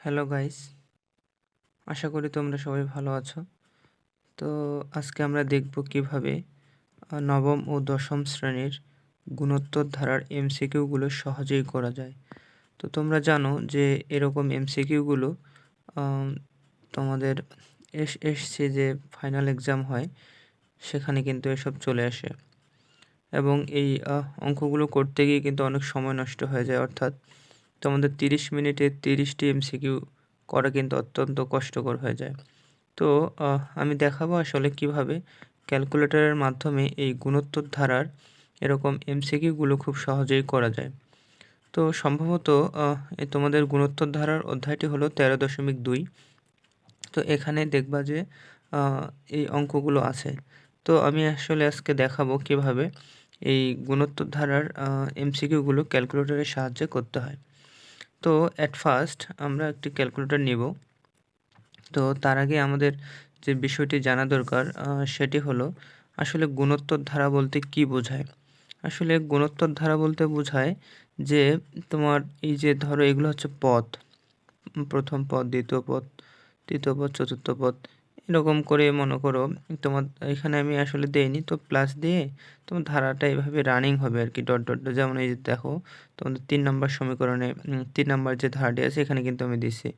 Hello guys আশা করি তোমরা সবাই ভালো আছো। তো আজকে আমরা দেখব কীভাবে নবম ও দশম শ্রেণির গুণোত্তর ধারার এমসিকিউগুলো সহজেই করা যায়। তো তোমরা জানো যে এরকম এমসিকিউগুলো তোমাদের এস এসছে যে ফাইনাল এক্সাম হয়, সেখানে কিন্তু এসব চলে আসে। এবং এই অঙ্কগুলো করতে গিয়ে কিন্তু অনেক সময় নষ্ট হয়ে যায়, অর্থাৎ তোমাদের তিরিশ মিনিটে তিরিশটি এমসিকিউ করা কিন্তু অত্যন্ত কষ্টকর হয়ে যায়। তো আমি দেখাবো আসলে কীভাবে ক্যালকুলেটরের মাধ্যমে এই গুণোত্তর ধারার এরকম এমসিকিউগুলো খুব সহজেই করা যায়। তো, সম্ভবত তোমাদের গুণোত্তর ধারার অধ্যায়টি হলো তেরো দশমিক দুই। তো, এখানে দেখবা যে এই অঙ্কগুলো আছে। তো, আমি আসলে আজকে দেখাবো কীভাবে এই গুণোত্তর ধারার এমসিকিউগুলো ক্যালকুলেটরের সাহায্যে করতে হয়। তো অ্যাট ফার্স্ট আমরা একটি ক্যালকুলেটর নিব। তো তার আগে আমাদের যে বিষয়টি জানা দরকার সেটি হলো আসলে গুণোত্তর ধারা বলতে কি বোঝায়? আসলে গুণোত্তর ধারা বলতে বোঝায় যে তোমার এই যে ধরো এগুলো হচ্ছে উম, প্রথম পদ দ্বিতীয় পদ তৃতীয় পদ চতুর্থ পদ এরকম করে মনে করো, তোমার এখানে আমি আসলে দেইনি, তো প্লাস দিয়ে তোমার ধারাটা এভাবে রানিং হবে আর কি ডট ডট ডট। যেমন এই যে দেখো, তোমাদের তিন নম্বর সমীকরণে তিন নম্বর যে ধারাটি আছে, এখানে কিন্তু আমি দিচ্ছি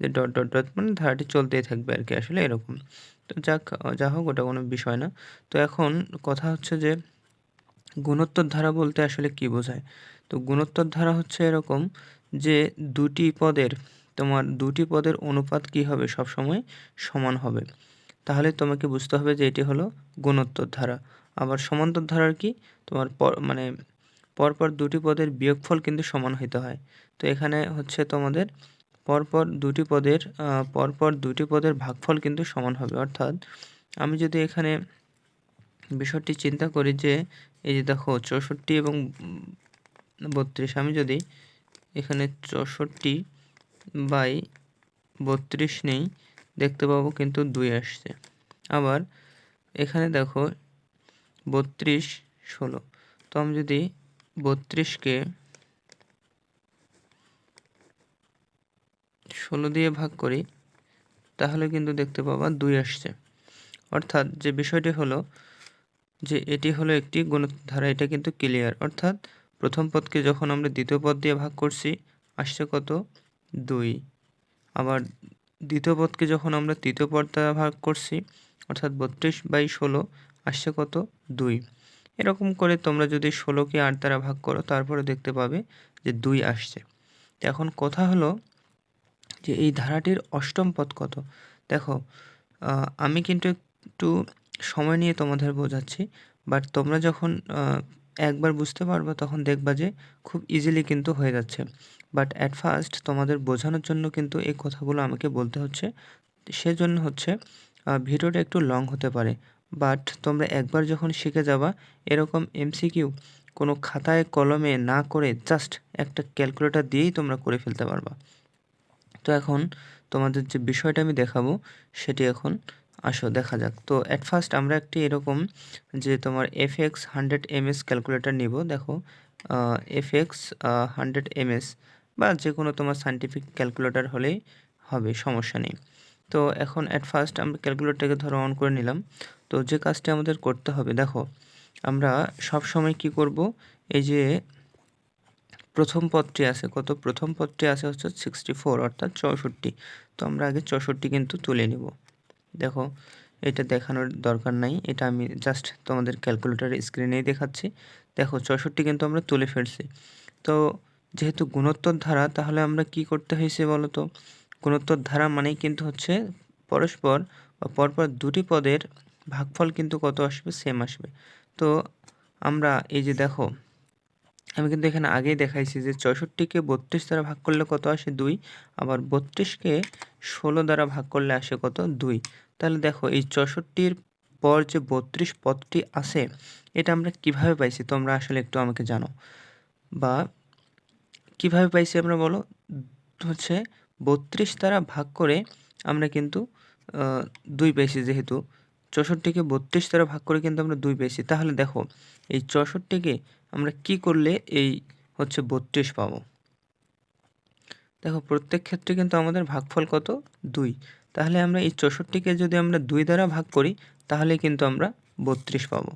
যে ডট ডট ডট মানে ধারাটি চলতেই থাকবে আর কি আসলে এরকম তো যাক, যা হোক, ওটা কোনো বিষয় না তো এখন কথা হচ্ছে যে, গুণোত্তর ধারা বলতে আসলে কি বোঝায় তো গুণোত্তর ধারা হচ্ছে এরকম যে দুটি পদের তোমার দুটি পদের অনুপাত কি হবে সবসময় সমান হবে? তাহলে তোমাকে বুঝতে হবে যে এটি হলো গুণোত্তর ধারা। আবার সমান্তর ধারার কি? তোমার পর মানে পরপর দুটি পদের বিয়োগফল কিন্তু সমান হইতে হয়। তো এখানে হচ্ছে তোমাদের পরপর দুটি পদের পরপর দুটি পদের ভাগফল কিন্তু সমান হবে। অর্থাৎ আমি যদি এখানে বিষয়টি চিন্তা করি যে, এই যে দেখো চৌষট্টি এবং বত্রিশ, আমি যদি এখানে চৌষট্টি বাই বত্রিশ নেই, দেখতে পাবো কিন্তু দুই আসছে। আবার এখানে দেখো বত্রিশ ষোলো। তো আমি যদি বত্রিশকে ষোলো দিয়ে ভাগ করি, তাহলে কিন্তু দেখতে পাবা দুই আসছে। অর্থাৎ যে বিষয়টি হলো যে এটি হলো একটি গুণধারা, এটা কিন্তু ক্লিয়ার। অর্থাৎ প্রথম পদকে যখন আমরা দ্বিতীয় পদ দিয়ে ভাগ করছি, আসছে কত? দুই। আবার দ্বিতীয় পদকে যখন আমরা তৃতীয় পদ দ্বারা ভাগ করছি, অর্থাৎ বত্রিশ বাই ষোলো, আসছে কত? দুই। এরকম করে তোমরা যদি ষোলোকে আট দ্বারা ভাগ করো, তারপরে দেখতে পাবে যে দুই আসছে। এখন কথা হলো যে এই ধারাটির অষ্টম পদ কত? দেখো আমি কিন্তু একটু সময় নিয়ে তোমাদের বোঝাচ্ছি বাট তোমরা যখন একবার বুঝতে পারবে, তখন দেখবা যে খুব ইজিলি কিন্তু হয়ে যাচ্ছে। বাট অ্যাট ফার্স্ট তোমাদের বোঝানোর জন্য কিন্তু এই কথাগুলো আমাকে বলতে হচ্ছে। সেজন্য হচ্ছে ভিডিওটা একটু লং হতে পারে। বাট তোমরা একবার যখন শিখে যাবা, এরকম এমসিকিউ কোনো খাতায়, কলমে না করে জাস্ট একটা ক্যালকুলেটর দিয়েই তোমরা করে ফেলতে পারবা। তো এখন তোমাদের যে বিষয়টা আমি দেখাবো, সেটি এখন আসো, দেখা যাক। তো অ্যাট ফার্স্ট আমরা একটি এরকম যে তোমার F X hundred MS calculator নিব, দেখো এফ এক্স হান্ড্রেড এমএস বা যে কোনো তোমার সাইন্টিফিক ক্যালকুলেটার হলেই হবে, সমস্যা নেই। তো এখন অ্যাট ফার্স্ট আমরা ক্যালকুলেটরটাকে ধরো অন করে নিলাম। তো যে কাজটি আমাদের করতে হবে, দেখো, আমরা সব সময় কি করব, এই যে প্রথম পদটি আছে, কত? প্রথম পদটি আছে হচ্ছে সিক্সটি ফোর অর্থাৎ চৌষট্টি। তো আমরা আগে চৌষট্টি কিন্তু তুলে নিব। দেখো, এটা দেখানোর দরকার নাই। এটা আমি জাস্ট তোমাদের ক্যালকুলেটারের স্ক্রিনেই দেখাচ্ছি। দেখো চৌষট্টি কিন্তু আমরা তুলে ফেলছি। তো যেহেতু গুণোত্তর ধারা, তাহলে আমরা কি করতে হয়েছে বলো তো গুণোত্তর ধারা মানেই কিন্তু হচ্ছে পরস্পর বা পরপর দুটি পদের ভাগফল কিন্তু কত আসবে? সেম আসবে। তো আমরা এই যে দেখো, আমি কিন্তু এখানে আগেই দেখাইছি যে চৌষট্টিকে বত্রিশ দ্বারা ভাগ করলে কত আসে? দুই। আবার বত্রিশকে ষোলো দ্বারা ভাগ করলে আসে কত? দুই। তাহলে দেখো, এই চৌষট্টির পর যে বত্রিশ পদটি আছে, এটা আমরা কীভাবে পাইছি? তোমরা আসলে একটু আমাকে জানো। বা কীভাবে পাইছি আমরা বলো? হচ্ছে বত্রিশ দ্বারা ভাগ করে আমরা কিন্তু দুই পেয়েছি যেহেতু। চৌষট্টিকে বত্রিশ দ্বারা ভাগ করে কিন্তু আমরা দুই পেয়েছি। তাহলে দেখো, এই চৌষট্টিকে আমরা কি করলে এই হচ্ছে বত্রিশ পাবো? দেখো, প্রত্যেক ক্ষেত্রে কিন্তু আমাদের ভাগফল কত? দুই। তাহলে আমরা এই চৌষট্টিকে যদি আমরা দুই দ্বারা ভাগ করি, তাহলে কিন্তু আমরা বত্রিশ পাবো।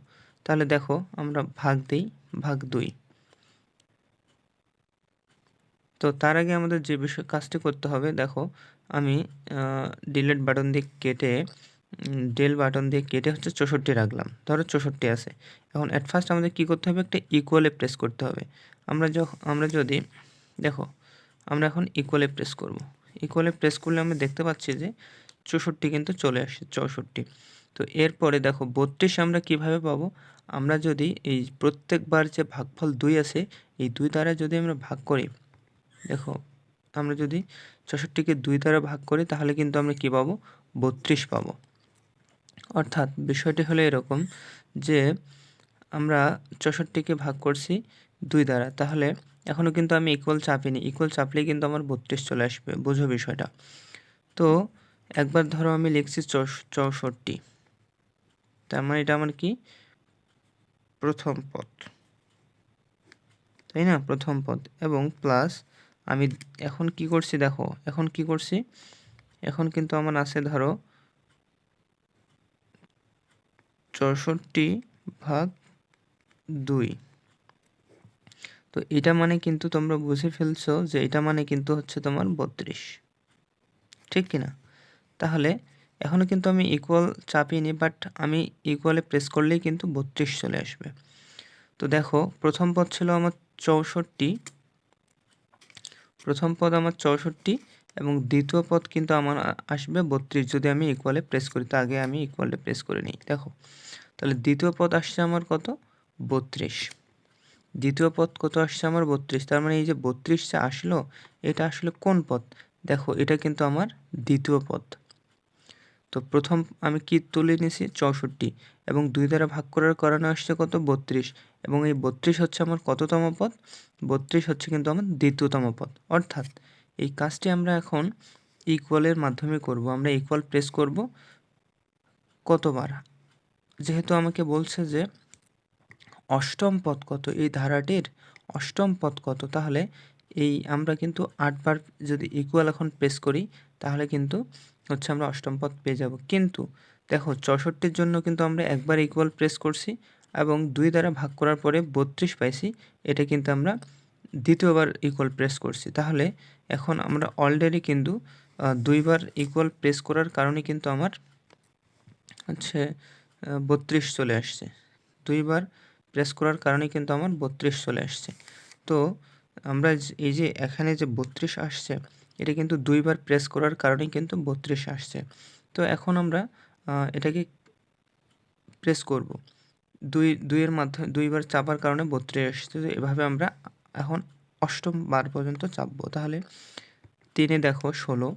তাহলে দেখো, আমরা ভাগ দিই, ভাগ দুই। তো তার আগে আমাদের যে বিষয়, কাজটি করতে হবে, দেখো, আমি ডিলেট বাটন দিয়ে কেটে ডেল বাটন দিয়ে কেটে হচ্ছে চৌষট্টি রাখলাম। ধরো চৌষট্টি আছে। এখন অ্যাট ফার্স্ট আমাদের কী করতে হবে? একটা ইকুয়ালে প্রেস করতে হবে। আমরা যখন আমরা যদি, দেখো, আমরা এখন ইকুয়ালে প্রেস করব। ইকুয়ালে প্রেস করলে আমরা দেখতে পাচ্ছি যে চৌষট্টি কিন্তু চলে আসছে, চৌষট্টি। তো এরপরে দেখো বত্রিশ আমরা কীভাবে পাবো? আমরা যদি এই প্রত্যেকবার যে ভাগফল দুই আছে, এই দুই দ্বারা যদি আমরা ভাগ করি, দেখো আমরা যদি চৌষট্টিকে দুই দ্বারা ভাগ করি, তাহলে কিন্তু আমরা কী পাবো? বত্রিশ পাবো। অর্থাৎ বিষয়টি হলো এরকম যে আমরা চৌষট্টিকে ভাগ করছি দুই দ্বারা, তাহলে এখনও কিন্তু আমি ইকুয়াল চাপিনি। ইকুয়াল চাপলেই কিন্তু আমার বত্রিশ চলে আসবে। বোঝো বিষয়টা। তো একবার ধরো আমি লিখছি চৌষট্টি। তার মানে এটা আমার কি? প্রথম পথ তাই না? প্রথম পদ। এবং প্লাস আমি এখন কি করছি দেখো? এখন কি করছি? এখন কিন্তু আমার আছে ধরো চৌষট্টি ভাগ দুই। তো এটা মানে কিন্তু তোমরা বুঝে ফেলছো যে এটা মানে কিন্তু হচ্ছে তোমার বত্রিশ। ঠিক কিনা? তাহলে এখনও কিন্তু আমি ইকুয়াল চাপিনি বাট আমি ইকুয়ালে প্রেস করলেই কিন্তু বত্রিশ চলে আসবে। তো দেখো, প্রথম পদ ছিল আমার চৌষট্টি। প্রথম পদ আমার চৌষট্টি এবং দ্বিতীয় পদ কিন্তু আমার আসবে বত্রিশ, যদি আমি ইকুয়ালে প্রেস করি, তো আগে আমি ইকুয়ালে প্রেস করে নিই। দেখো, তাহলে দ্বিতীয় পদ আসছে আমার কত? বত্রিশ। দ্বিতীয় পদ কত আসছে আমার? বত্রিশ। তার মানে এই যে বত্রিশটা আসলো, এটা আসলে কোন পদ? দেখো, এটা কিন্তু আমার দ্বিতীয় পদ। তো প্রথম আমি কি তুলে নিয়েছি চৌষট্টি। এবং দুই দ্বারা ভাগ করার কারণে আসছে কত? বত্রিশ। এবং এই বত্রিশ হচ্ছে আমার কততম পদ? বত্রিশ হচ্ছে কিন্তু আমার দ্বিতীয়তম পদ। অর্থাৎ এই কাজটি আমরা এখন ইকুয়ালের মাধ্যমে করব। আমরা ইকুয়াল প্রেস করব কতবার? যেহেতু আমাকে বলছে যে অষ্টম পদ কত এই ধারাটির অষ্টম পদ কত তাহলে এই আমরা কিন্তু আটবার যদি ইকুয়াল এখন প্রেস করি, তাহলে কিন্তু হচ্ছে আমরা অষ্টম পদ পেয়ে যাব। কিন্তু দেখো, চৌষট্টির জন্য কিন্তু আমরা একবার ইকুয়াল প্রেস করছি এবং দুই দ্বারা ভাগ করার পরে বত্রিশ পাইছি, এটা কিন্তু আমরা দ্বিতীয়বার ইকুয়াল প্রেস করছি। তাহলে এখন আমরা অলরেডি কিন্তু দুইবার ইকুয়াল প্রেস করার কারণে কিন্তু আমার হচ্ছে বত্রিশ চলে আসছে। দুইবার প্রেস করার কারণে কিন্তু আমার বত্রিশ চলে আসছে। তো আমরা এই যে, এখানে যে বত্রিশ আসছে, এটা কিন্তু দুইবার প্রেস করার কারণে কিন্তু বত্রিশ আসছে। তো এখন আমরা এটাকে প্রেস করব। দুই, দুইয়ের মাধ্যমে, দুইবার চাপার কারণে বত্রিশ আসছে। তো এভাবে আমরা এখন অষ্টম বার পর্যন্ত চাপবো। তাহলে তিনে দেখো ষোলো।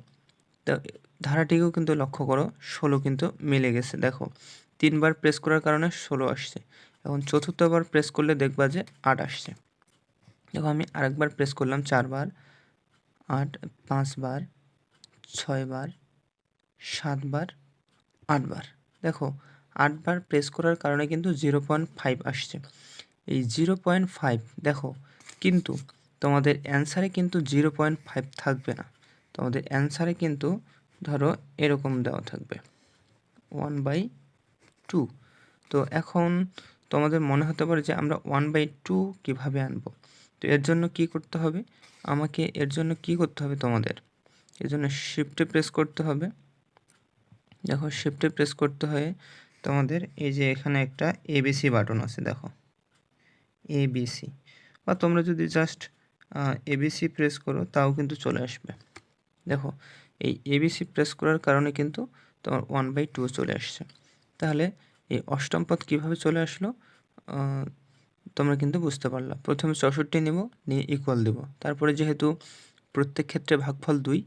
ধারাটিকেও কিন্তু লক্ষ্য করো, ষোলো কিন্তু মিলে গেছে। দেখো, তিনবার প্রেস করার কারণে ষোলো আসছে। এখন চতুর্থবার প্রেস করলে দেখবা যে আট আসছে। দেখো আমি আরেকবার প্রেস করলাম চারবার, আট, পাঁচবার, ছয়বার, সাতবার, আটবার। দেখো আটবার প্রেস করার কারণে কিন্তু জিরো পয়েন্ট ফাইভ আসছে। এই জিরো পয়েন্ট ফাইভ দেখো কিন্তু তোমাদের অ্যান্সারে কিন্তু জিরো পয়েন্ট ফাইভ থাকবে না। তোমাদের অ্যান্সারে কিন্তু ধরো এরকম দেওয়া থাকবে। ওয়ান বাই টু তো এখন তোমাদের মনে হতে পারে যে আমরা ওয়ান বাই টু কীভাবে আনব? তো এর জন্য কি করতে হবে? আমাকে এর জন্য কি করতে হবে তোমাদের? এর জন্য শিফটে প্রেস করতে হবে। দেখো শিফটে প্রেস করতে হয় তোমাদের এই যে এখানে একটা এবিসি বাটন আছে, দেখো। এবিসি বা তোমরা যদি জাস্ট এবিসি প্রেস করো, তাও কিন্তু চলে আসবে। দেখো, এই এবিসি প্রেস করার কারণে কিন্তু তোমার ওয়ান বাই টু চলে আসছে। তাহলে এই অষ্টম পদ কীভাবে চলে আসলো? তোমরা কিন্তু বুঝতে পারলা। প্রথমে চৌষট্টি নেব, নিয়ে ইকুয়াল দেব। তারপরে যেহেতু প্রত্যেক ক্ষেত্রে ভাগফল দুই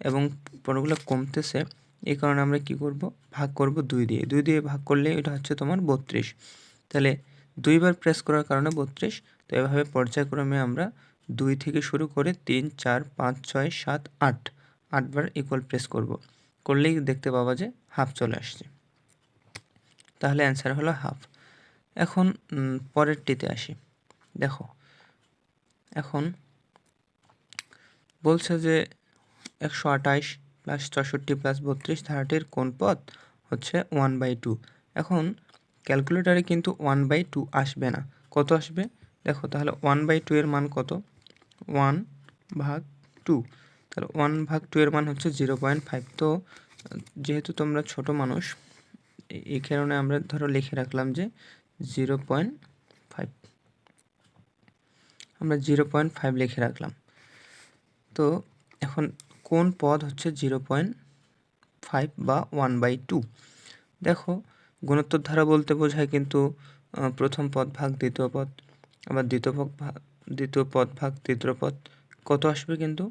এবং পরগুলো কমতেছে এই কারণে আমরা কি করব? ভাগ করব দুই দিয়ে। দুই দিয়ে ভাগ করলে এটা হচ্ছে তোমার বত্রিশ। তাহলে দুইবার প্রেস করার কারণে বত্রিশ। তো এভাবে পর্যায়ক্রমে আমরা দুই থেকে শুরু করে তিন, চার, পাঁচ, ছয়, সাত, আট, আটবার ইকুয়াল প্রেস করব। করলেই দেখতে পাবা যে হাফ চলে আসছে। তাহলে অ্যান্সার হলো হাফ এখন পরেরটিতে আসি। দেখো, এখন বলছে যে একশো আঠাশ প্লাস চৌষট্টি প্লাস বত্রিশ ধারাটির কোন পদ হচ্ছে ওয়ান বাই টু এখন ক্যালকুলেটারে কিন্তু ওয়ান বাই টু আসবে না। কত আসবে? দেখো, তাহলে ওয়ান বাই টু এর মান কত? ওয়ান ভাগ টু তাহলে ওয়ান ভাগ টু এর মান হচ্ছে জিরো পয়েন্ট ফাইভ তো, যেহেতু তোমরা ছোট মানুষ এই কারণে আমরা ধরো লিখে রাখলাম যে জিরো পয়েন্ট ফাইভ। আমরা জিরো পয়েন্ট ফাইভ লিখে রাখলাম। তো এখন কোন পদ হচ্ছে জিরো পয়েন্ট ফাইভ বা ওয়ান বাই টু? দেখো, গুণোত্তর ধারা বলতে বোঝায় কিন্তু প্রথম পদ ভাগ, দ্বিতীয় পদ, আবার দ্বিতীয় পদ ভাগ, দ্বিতীয় পদ ভাগ, তৃতীয় পদ, কত আসবে কিন্তু?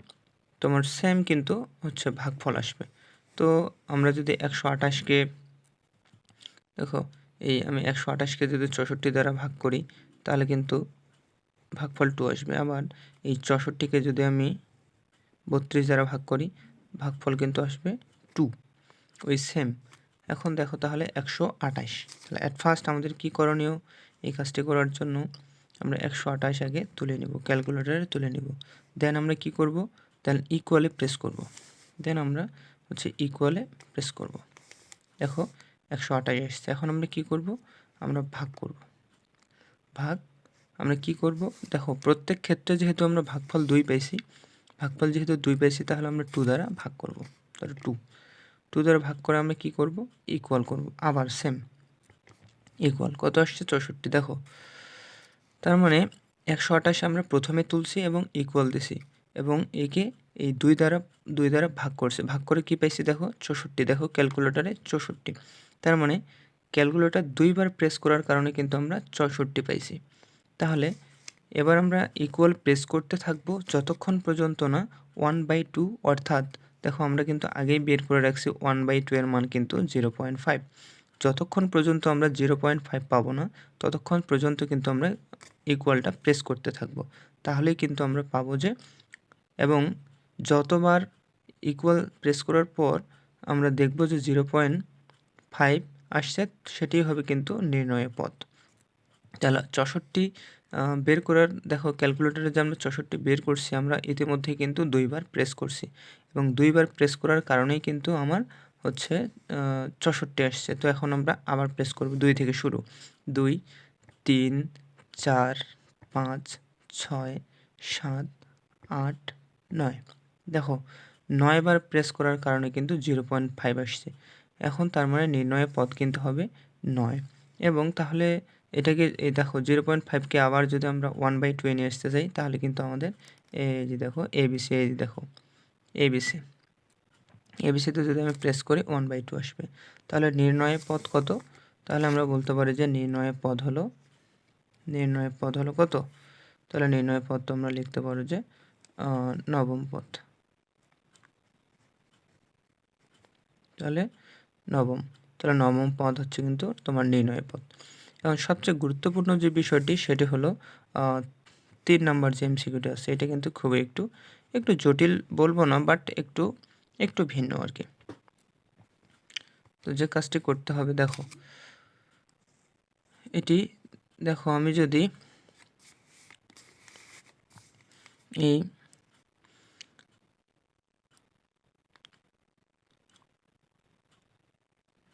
তোমার সেম কিন্তু হচ্ছে ভাগফল আসবে। তো আমরা যদি একশো আঠাশকে দেখো, এই আমি একশো আঠাশকে যদি চৌষট্টি দ্বারা ভাগ করি, তাহলে কিন্তু ভাগফল টু আসবে। আবার এই চৌষট্টিকে যদি আমি বত্রিশ দ্বারা ভাগ করি, ভাগফল কিন্তু আসবে টু। ওই সেম এখন দেখো তাহলে একশো আঠাশ। তাহলে অ্যাট ফার্স্ট আমাদের কী করণীয়? এই কাজটি করার জন্য আমরা একশো আঠাশ আগে তুলে নেব ক্যালকুলেটারে তুলে নেব। দেন আমরা কি করব? দেন ইকুয়ালে প্রেস করব। দেন আমরা হচ্ছে ইকুয়ালে প্রেস করব। দেখো একশো আঠাশ এসছে। এখন আমরা কি করব? আমরা ভাগ করব। ভাগ, আমরা কি করব? দেখো, প্রত্যেক ক্ষেত্রে যেহেতু আমরা ভাগফল দুই পাইছি ভাগফল যেহেতু দুই পেয়েছি, তাহলে আমরা টু দ্বারা ভাগ করব। তাহলে টু। টু দ্বারা ভাগ করে আমরা কি করব? ইকুয়াল করব। আবার সেম ইকুয়াল কত আসছে? চৌষট্টি। দেখো, তার মানে একশো আঠাশে আমরা প্রথমে তুলছি এবং ইকুয়াল দিছি এবং একে এই দুই দ্বারা দুই দ্বারা ভাগ করছে। ভাগ করে কি পাইছি? দেখো, চৌষট্টি। দেখো ক্যালকুলেটারে চৌষট্টি। তার মানে ক্যালকুলেটার দুইবার প্রেস করার কারণে কিন্তু আমরা চৌষট্টি পাইছি। তাহলে এবার আমরা ইকুয়াল প্রেস করতে থাকব যতক্ষণ পর্যন্ত না ওয়ান বাই টু অর্থাৎ দেখো আমরা কিন্তু আগেই বের করে রাখছি ওয়ান বাই টু এর মান কিন্তু জিরো পয়েন্ট ফাইভ যতক্ষণ পর্যন্ত আমরা জিরো পয়েন্ট ফাইভ পাবো না, ততক্ষণ পর্যন্ত কিন্তু আমরা ইকুয়ালটা প্রেস করতে থাকব। তাহলেই কিন্তু আমরা পাবো যে এবং যতবার ইকুয়াল প্রেস করার পর আমরা দেখব যে জিরো পয়েন্ট ফাইভ আসছে সেটি হবে কিন্তু নির্ণয় পথ। তাহলে চৌষট্টি বের করার, দেখো ক্যালকুলেটারে যে আমরা চৌষট্টি বের করছি, আমরা ইতিমধ্যে কিন্তু দুইবার প্রেস করছি। এবং দুইবার প্রেস করার কারণেই কিন্তু আমার হচ্ছে চৌষট্টি আসছে। তো এখন আমরা আবার প্রেস করব দুই থেকে শুরু। দুই, তিন, চার, পাঁচ, ছয়, সাত, আট, নয়। দেখো নয়বার প্রেস করার কারণে কিন্তু জিরো পয়েন্ট ফাইভ আসছে। এখন তার মানে নির্ণয়ের পথ কিন্তু হবে নয়। এবং তাহলে এটাকে এই দেখো জিরো পয়েন্ট ফাইভকে আবার যদি আমরা ওয়ান বাই টু নিয়ে আসতে চাই, তাহলে কিন্তু আমাদের এই যে দেখো এবিসি এই দেখো এবিসি এবিসিতে যদি আমি প্রেস করি ওয়ান বাই টু আসবে। তাহলে নির্ণয় পদ কত? তাহলে আমরা বলতে পারি যে নির্ণয় পদ হলো নির্ণয় পদ হলো কত? তাহলে নির্ণয় পদ তোমরা লিখতে পারো যে নবম পদ তাহলে নবম। তাহলে নবম পদ হচ্ছে কিন্তু তোমার নির্ণয় পদ। এবং সবচেয়ে গুরুত্বপূর্ণ যে বিষয়টি, সেটি হলো তিন নাম্বার যে এমসিকিউটি আছে, এটা কিন্তু খুবই একটু একটু জটিল বলব না বাট একটু একটু ভিন্ন আর কি। তো যে কাজটি করতে হবে, দেখো। এটি, দেখো আমি যদি এই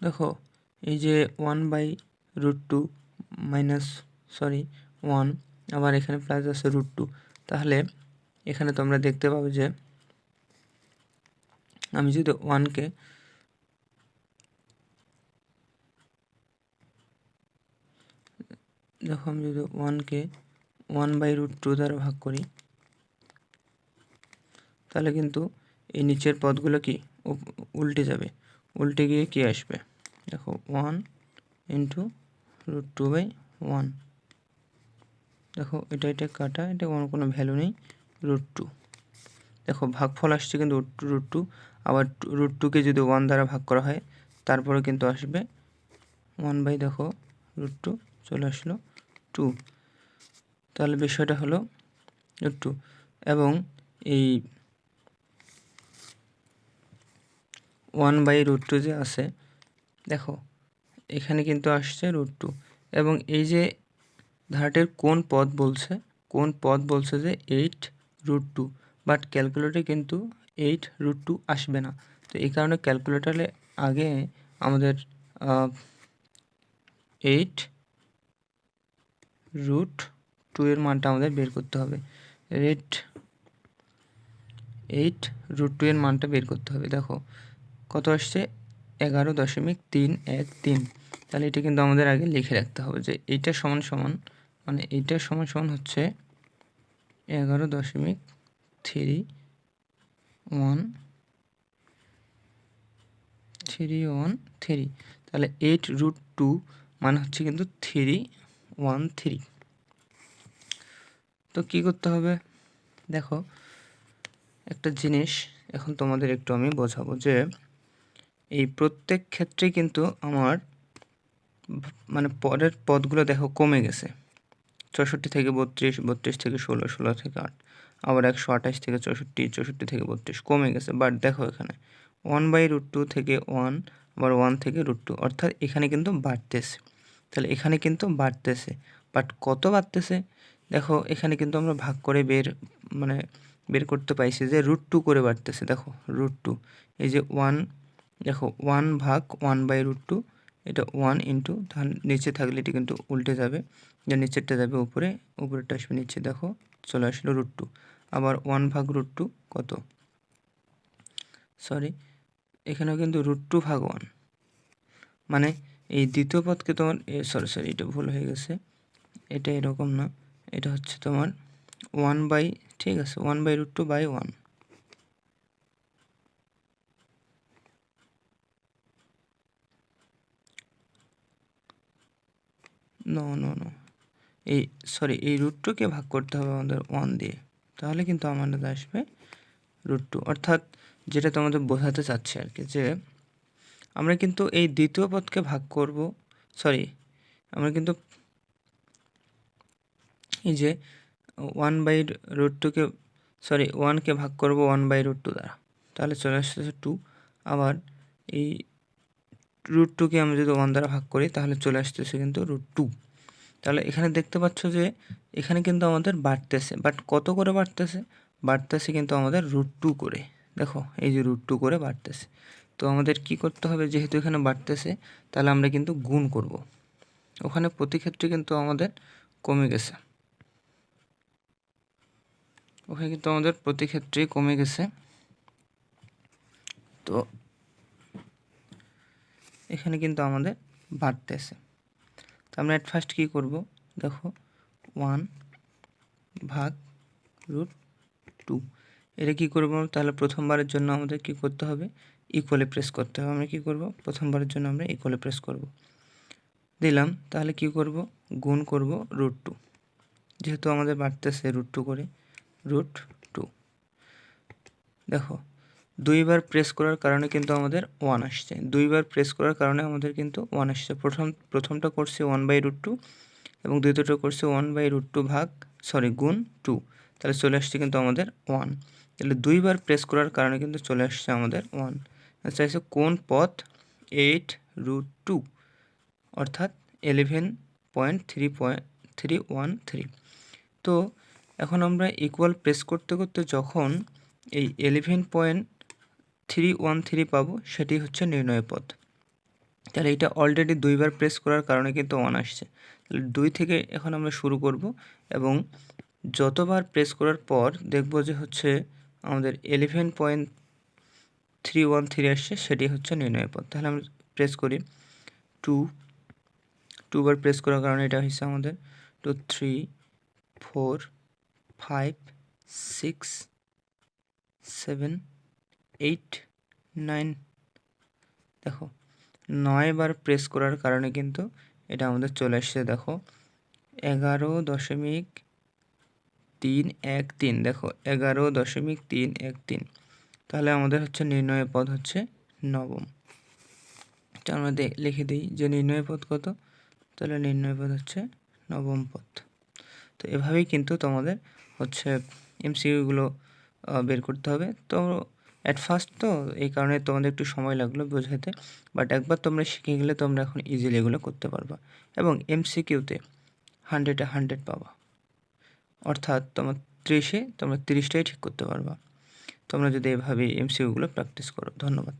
দেখো, এই যে one by root two minus sorry one আবার এখানে প্লাস আছে রুট টু তাহলে এখানে তোমরা দেখতে পাবে যে, আমি যদি ওয়ানকে দেখো, আমি যদি ওয়ানকে ওয়ান বাই রুট টু দ্বারা ভাগ করি, তাহলে কিন্তু এই নিচের পদগুলো কি উল্টে যাবে। উল্টে গিয়ে কি আসবে? দেখো one into root two by one দেখো, এটা এটা কাটা, এটা কোনো কোনো ভ্যালু নেই রুট টু দেখো, ভাগফল আসছে কিন্তু রুট টু আবার রুট টুকে যদি ওয়ান দ্বারা ভাগ করা হয়, তারপরে কিন্তু আসবে ওয়ান বাই দেখো রুট টু চলে আসলো টু তাহলে বিষয়টা হলো রুট টু এবং এই ওয়ান বাই রুট টু যে আছে, দেখো, এখানে কিন্তু আসছে রুট টু এবং এই যে ধারাটির কোন পদ বলছে, কোন পদ বলছে যে এইট রুট টু বাট ক্যালকুলেটরে কিন্তু এইট রুট টু আসবে না। তো এই কারণে ক্যালকুলেটারে আগে আমাদের এইট রুট টু এর মানটা আমাদের বের করতে হবে। রেট এইট রুট টু এর মানটা বের করতে হবে। দেখো কত আসছে? এগারো দশমিক তিন এক তিন। তাহলে এটা কিন্তু আমাদের আগে লিখে রাখতে হবে যে এইটা সমান সমান মানে এইটা সমান সমান হচ্ছে এগারো দশমিক three one three one three. তাহলে এইট রুট টু মানে হচ্ছে কিন্তু থ্রি ওয়ান থ্রি। তো কী করতে হবে? দেখো, একটা জিনিস এখন তোমাদের একটু আমি বোঝাবো যে এই প্রত্যেক ক্ষেত্রে কিন্তু আমার মানে পরের পদগুলো দেখো কমে গেছে। চৌষট্টি থেকে বত্রিশ বত্রিশ থেকে ষোলো ষোলো থেকে আট, আবার একশো আঠাশ থেকে চৌষট্টি চৌষট্টি থেকে বত্রিশ কমে গেছে। বাট দেখো এখানে ওয়ান বাই রুট টু থেকে ওয়ান আবার ওয়ান থেকে রুট টু অর্থাৎ এখানে কিন্তু বাড়তেছে। তাহলে এখানে কিন্তু বাড়তেছে। বাট কত বাড়তেছে? দেখো এখানে কিন্তু আমরা ভাগ করে বের মানে বের করতে পাইছি যে রুট টু করে বাড়তেছে। দেখো রুট টু এই যে ওয়ান দেখো ওয়ান ভাগ ওয়ান বাই রুট টু এটা ওয়ান ইন্টু তার নিচে থাকলে এটি কিন্তু উল্টে যাবে। যে নিচেরটা যাবে উপরে, উপরেরটা আসবে নিচে। দেখো চলে আসলো রুট টু আবার ওয়ান ভাগ রুট টু কত? সরি এখানেও কিন্তু রুট টু ভাগ ওয়ান মানে এই দ্বিতীয় পদকে তোমার সরি সরি এটা ভুল হয়ে গেছে। এটা এরকম না। এটা হচ্ছে তোমার ওয়ান বাই ঠিক আছে one by root two by one no no no এই সরি এই রুট টুকে ভাগ করতে হবে আমাদের ওয়ান দিয়ে। তাহলে কিন্তু আমাদের আসবে রুট টু অর্থাৎ যেটা তোমাদের বোঝাতে চাচ্ছে আর কি, যে আমরা কিন্তু এই দ্বিতীয় পদকে ভাগ করব সরি আমরা কিন্তু এই যে ওয়ান বাই রুট টুকে সরি ওয়ানকে ভাগ করব ওয়ান বাই রুট টু দ্বারা। তাহলে চলে আসতেছে টু আবার এই রুট টুকে আমরা যদি ওয়ান দ্বারা ভাগ করি, তাহলে চলে আসতেছে কিন্তু রুট টু তাহলে এখানে দেখতে পাচ্ছ যে, এখানে কিন্তু আমাদের বাড়তেছে। বাট কত করে বাড়তেছে? বাড়তেছে কিন্তু আমাদের রুট টু করে। দেখো, এই যে রুট টু করে বাড়তেছে। তো আমাদের কি করতে হবে? যেহেতু এখানে বাড়তেছে, তাহলে আমরা কিন্তু গুণ করব। ওখানে প্রতি ক্ষেত্রে কিন্তু আমাদের কমে গেছে। ওখানে কিন্তু আমাদের প্রতি ক্ষেত্রেই কমে গেছে। তো এখানে কিন্তু আমাদের বাড়তেছে তো আমরা অ্যাট ফার্স্ট কী করব? দেখো ওয়ান ভাগ রুট টু এটা কী করব? তাহলে প্রথমবারের জন্য আমাদের কি করতে হবে? ইকুয়ালে প্রেস করতে হবে। আমরা কী করব? প্রথমবারের জন্য আমরা ইকুয়ালে প্রেস করব। দিলাম, তাহলে কি করব? গুণ করব রুট টু যেহেতু আমাদের বাড়তেছে রুট টু করে রুট টু দেখো দুইবার প্রেস করার কারণে কিন্তু আমাদের ওয়ান আসছে। দুইবার প্রেস করার কারণে আমাদের কিন্তু ওয়ান আসছে। প্রথম, প্রথমটা করছে ওয়ান বাই রুট টু এবং দ্বিতীয়টা করছে ওয়ান বাই রুট টু ভাগ সরি গুণ টু তাহলে চলে আসছে কিন্তু আমাদের ওয়ান তাহলে দুইবার প্রেস করার কারণে কিন্তু চলে আসছে আমাদের ওয়ান চাইছে কোন পথ? এইট রুট টু অর্থাৎ eleven point three point three one three তো এখন আমরা ইকুয়াল প্রেস করতে করতে যখন এই eleven point three one three পাবো সেটি হচ্ছে নির্ণয় পথ। তাহলে এটা অলরেডি দুইবার প্রেস করার কারণে কিন্তু ওয়ান আসছে। তাহলে দুই থেকে এখন আমরা শুরু করব এবং যতবার প্রেস করার পর দেখব যে হচ্ছে আমাদের eleven point three one three আসছে সেটি হচ্ছে নির্ণয় পথ। তাহলে আমরা প্রেস করি। টু টুবার প্রেস করার কারণে এটা হচ্ছে আমাদের। Two three four five six seven eight, nine, দেখো, নয় বার প্রেস করার কারণে কিন্তু এটা আমাদের চলে আসছে, দেখো, এগারো দশমিক তিন এক তিন, দেখো, এগারো দশমিক তিন এক তিন, তাহলে আমাদের হচ্ছে নির্ণয় পদ হচ্ছে নবম। আমরা লিখে দিই যে নির্ণয় পদ কত? তাহলে নির্ণয় পদ হচ্ছে নবম পদ। তো এভাবেই কিন্তু তোমাদের হচ্ছে এমসিকিউগুলো বের করতে হবে। তো অ্যাট ফার্স্ট তো এই কারণে তোমাদের একটু সময় লাগল বোঝাতে বাট একবার তোমরা শিখে গেলে তোমরা এখন ইজিলি এগুলো করতে পারবা এবং এমসিকিউতে হান্ড্রেডে হান্ড্রেড পাবা। অর্থাৎ তোমার ত্রিশে তোমরা তিরিশটাই ঠিক করতে পারবা। তোমরা যদি এভাবে এমসিকিউগুলো প্র্যাকটিস করো, ধন্যবাদ।